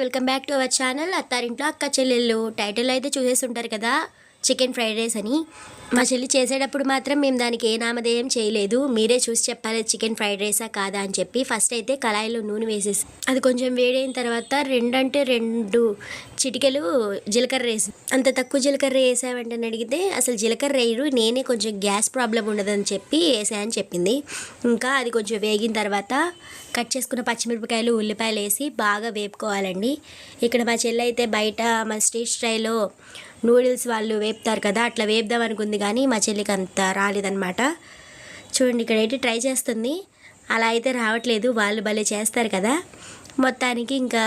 Welcome back to our channel అత్తారింట్లో అక్క చెల్లెళ్ళు. Title అయితే చూసేసి ఉంటారు కదా? చికెన్ ఫ్రైడ్ రైస్ అని. మా చెల్లి చేసేటప్పుడు మాత్రం మేము దానికి ఏ నామధేయం చేయలేదు. మీరే చూసి చెప్పాలి చికెన్ ఫ్రైడ్ రైసా కాదా అని చెప్పి. ఫస్ట్ అయితే కళాయిలో నూనె వేసేసి అది కొంచెం వేడైన తర్వాత రెండంటే రెండు చిటికెలు జీలకర్ర వేసి అంత తక్కువ జీలకర్ర వేసావంటే అని అడిగితే అసలు జీలకర్ర వేయరు నేనే కొంచెం గ్యాస్ ప్రాబ్లం ఉండదని చెప్పి వేసాయని చెప్పింది. ఇంకా అది కొంచెం వేగిన తర్వాత కట్ చేసుకున్న పచ్చిమిరపకాయలు ఉల్లిపాయలు వేసి బాగా వేపుకోవాలండి. ఇక్కడ మా చెల్లి అయితే బయట మా స్ట్రీట్ స్టైల్లో నూడిల్స్ వాళ్ళు వేపుతారు కదా అట్లా వేపుదాం అనుకుంది కానీ మా చెల్లికి అంత రాలేదన్నమాట. చూడండి ఇక్కడైతే ట్రై చేస్తుంది. అలా అయితే రావట్లేదు వాళ్ళు భలే చేస్తారు కదా. మొత్తానికి ఇంకా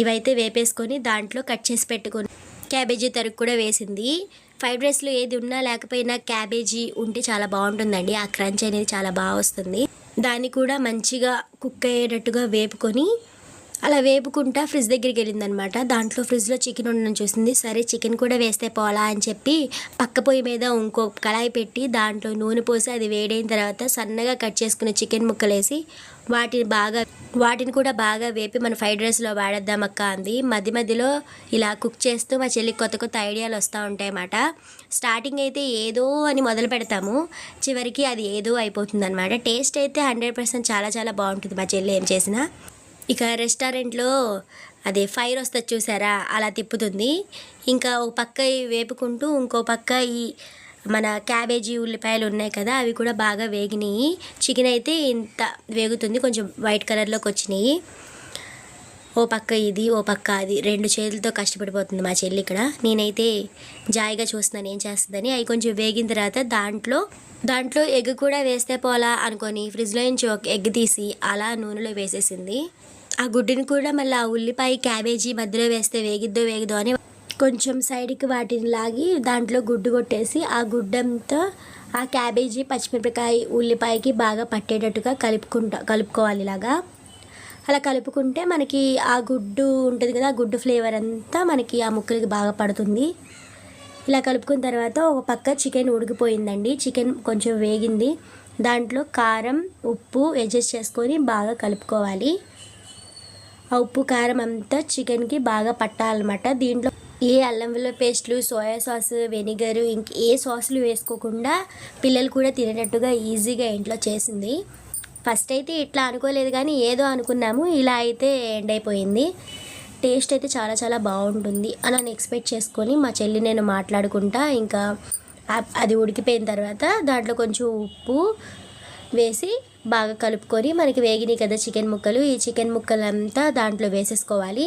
ఇవైతే వేపేసుకొని దాంట్లో కట్ చేసి పెట్టుకొని క్యాబేజీ తరుగు కూడా వేసింది. ఫ్రైడ్ రైస్లో ఏది ఉన్నా లేకపోయినా క్యాబేజీ ఉంటే చాలా బాగుంటుందండి. ఆ క్రంచ్ అనేది చాలా బాగా వస్తుంది. దాన్ని కూడా మంచిగా కుక్ అయ్యేటట్టుగా వేపుకొని అలా వేపుకుంటా ఫ్రిడ్జ్ దగ్గరికి వెళ్ళిందనమాట. దాంట్లో ఫ్రిడ్జ్లో చికెన్ ఉండడం చూసింది. సరే చికెన్ కూడా వేస్తే పోలా అని చెప్పి పక్క పొయ్యి మీద ఇంకో కళాయి పెట్టి దాంట్లో నూనె పోసి అది వేడైన తర్వాత సన్నగా కట్ చేసుకున్న చికెన్ ముక్కలు వేసి వాటిని బాగా వాటిని కూడా బాగా వేపి మన ఫ్రైడ్ రైస్లో వాడేద్దాం అక్క అంది. మధ్య మధ్యలో ఇలా కుక్ చేస్తూ మా చెల్లికి కొత్త కొత్త ఐడియాలు వస్తూ ఉంటాయి అన్నమాట స్టార్టింగ్ అయితే ఏదో అని మొదలు పెడతాము. చివరికి అది ఏదో అయిపోతుంది అనమాట టేస్ట్ అయితే హండ్రెడ్ పర్సెంట్ చాలా చాలా బాగుంటుంది మా చెల్లి ఏం చేసినా. ఇక రెస్టారెంట్లో అదే ఫైర్ వస్తుంది చూసారా? అలా తిప్పుతుంది. ఇంకా ఒక పక్క వేపుకుంటూ ఇంకో పక్క ఈ మన క్యాబేజీ ఉల్లిపాయలు ఉన్నాయి కదా అవి కూడా బాగా వేగినాయి. చికెన్ అయితే ఇంత వేగుతుంది కొంచెం వైట్ కలర్లోకి వచ్చినాయి. ఓ పక్క ఇది ఓ పక్క అది. రెండు చేతులతో కష్టపడిపోతుంది మా చెల్లి ఇక్కడ. నేనైతే జాయిగా చూస్తున్నాను ఏం చేస్తుందని. అవి కొంచెం వేగిన తర్వాత దాంట్లో దాంట్లో ఎగ్ కూడా వేస్తే పోలా అనుకొని ఫ్రిడ్జ్లో నుంచి ఒక ఎగ్ తీసి అలా నూనెలో వేసేసింది. ఆ గుడ్డుని కూడా మళ్ళీ ఆ ఉల్లిపాయ క్యాబేజీ మధ్యలో వేస్తే వేగిద్దో వేగదో అని కొంచెం సైడ్కి వాటిని లాగి దాంట్లో గుడ్డు కొట్టేసి ఆ గుడ్డంతో ఆ క్యాబేజీ పచ్చిమిరపకాయ ఉల్లిపాయకి బాగా పట్టేటట్టుగా కలుపుకుంటా కలుపుకోవాలి ఇలాగా. అలా కలుపుకుంటే మనకి ఆ గుడ్డు ఉంటుంది కదా ఆ గుడ్డు ఫ్లేవర్ అంతా మనకి ఆ ముక్కలకి బాగా పడుతుంది. ఇలా కలుపుకున్న తర్వాత ఒక పక్క చికెన్ ఉడికిపోయిందండి. చికెన్ కొంచెం వేగింది. దాంట్లో కారం ఉప్పు అడ్జస్ట్ చేసుకొని బాగా కలుపుకోవాలి. ఆ ఉప్పు కారం అంతా చికెన్కి బాగా పట్టాలన్నమాట. దీంట్లో ఏ అల్లం వెల్లుల్లి పేస్ట్లు సోయా సాస్ వెనిగర్ ఇంక ఏ సాసులు వేసుకోకుండా పిల్లలు కూడా తినేటట్టుగా ఈజీగా ఇంట్లో చేసింది. ఫస్ట్ అయితే ఇట్లా అనుకోలేదు కానీ ఏదో అనుకున్నాము. ఇలా అయితే ఎండ్ అయిపోయింది. టేస్ట్ అయితే చాలా చాలా బాగుంటుంది. అని నేను ఎక్స్పెక్ట్ చేసుకొని మా చెల్లి నేను మాట్లాడుకుంటా. ఇంకా అది ఉడికిపోయిన తర్వాత దాంట్లో కొంచెం ఉప్పు వేసి బాగా కలుపుకొని మనకి వేగినాయి కదా చికెన్ ముక్కలు. ఈ చికెన్ ముక్కలంతా దాంట్లో వేసేసుకోవాలి.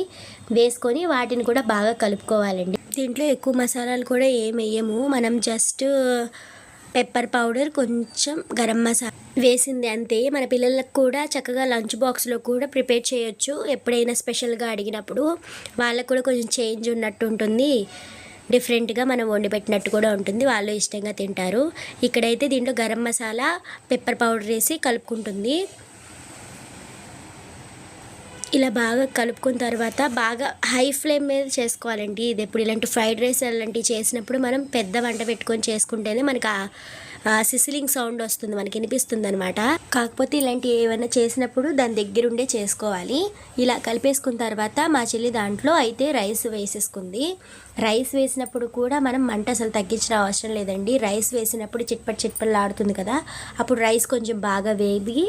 వేసుకొని వాటిని కూడా బాగా కలుపుకోవాలండి. దీంట్లో ఎక్కువ మసాలాలు కూడా ఏం వేయము. మనం జస్ట్ పెప్పర్ పౌడర్ కొంచెం గరం మసాలా వేసింది అంతే. మన పిల్లలకు కూడా చక్కగా లంచ్ బాక్స్లో కూడా ప్రిపేర్ చేయొచ్చు. ఎప్పుడైనా స్పెషల్గా అడిగినప్పుడు వాళ్ళకు కూడా కొంచెం చేంజ్ ఉన్నట్టు ఉంటుంది. డిఫరెంట్గా మనం వండి పెట్టినట్టు కూడా ఉంటుంది. వాళ్ళు ఇష్టంగా తింటారు. ఇక్కడైతే దీంట్లో గరం మసాలా పెప్పర్ పౌడర్ వేసి కలుపుకుంటుంది. ఇలా బాగా కలుపుకున్న తర్వాత బాగా హై ఫ్లేమ్ మీద చేసుకోవాలండి. ఇది ఎప్పుడు ఇలాంటి ఫ్రైడ్ రైస్ అలాంటివి చేసినప్పుడు మనం పెద్ద వంట పెట్టుకొని చేసుకుంటేనే మనకి సిసిలింగ్ సౌండ్ వస్తుంది మనకి వినిపిస్తుంది అనమాట కాకపోతే ఇలాంటి ఏమైనా చేసినప్పుడు దాని దగ్గరుండే చేసుకోవాలి. ఇలా కలిపేసుకున్న తర్వాత మా చెల్లి దాంట్లో అయితే రైస్ వేసేసుకుంది. రైస్ వేసినప్పుడు కూడా మనం మంట అసలు తగ్గించిన అవసరం లేదండి. రైస్ వేసినప్పుడు చిట్పట్ చిట్పట్లు ఆడుతుంది కదా. అప్పుడు రైస్ కొంచెం బాగా వేగి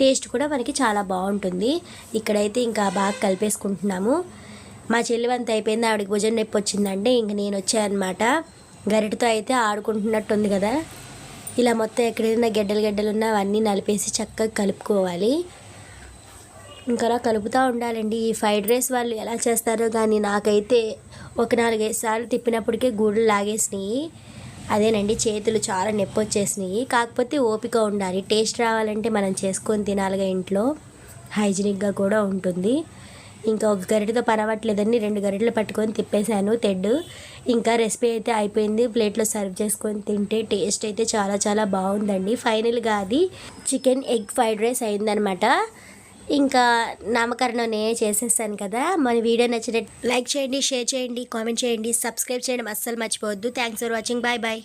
టేస్ట్ కూడా మనకి చాలా బాగుంటుంది. ఇక్కడైతే ఇంకా బాగా కలిపేసుకుంటున్నాము. మా చెల్లివంత అయిపోయింది ఆవిడకి భుజం నొప్పి వచ్చిందంటే ఇంక నేను వచ్చానమాట గరిటతో అయితే ఆడుకుంటున్నట్టుంది కదా. ఇలా మొత్తం ఎక్కడైనా గెడ్డలు గెడ్డలు ఉన్నా అవన్నీ నలిపేసి చక్కగా కలుపుకోవాలి. ఇంకా కలుపుతూ ఉండాలండి. ఈ ఫ్రైడ్ రైస్ వాళ్ళు ఎలా చేస్తారో కానీ నాకైతే ఒక నాలుగైదు సార్లు తిప్పినప్పటికే గూడులు లాగేసినాయి. అదేనండి చేతులు చాలా నొప్పి వచ్చేసినాయి కాకపోతే ఓపిక ఉండాలి. టేస్ట్ రావాలంటే మనం చేసుకొని తినాలిగా ఇంట్లో. హైజీనిక్గా కూడా ఉంటుంది. ఇంకా ఒక గరిటెతో పరవట్లేదని రెండు గరిటలు పట్టుకొని తిప్పేశాను తెడ్డు. ఇంకా రెసిపీ అయితే అయిపోయింది. ప్లేట్లో సర్వ్ చేసుకొని తింటే టేస్ట్ అయితే చాలా చాలా బాగుందండి. ఫైనల్గా అది చికెన్ ఎగ్ ఫ్రైడ్ రైస్ అయిందనమాట. ఇంకా నామకరణం నేనే చేసేసాను కదా. మన వీడియో నచ్చినట్టు లైక్ చేయండి షేర్ చేయండి కామెంట్ చేయండి సబ్స్క్రైబ్ చేయడం అస్సలు మర్చిపోవద్దు. Thanks for watching. Bye bye.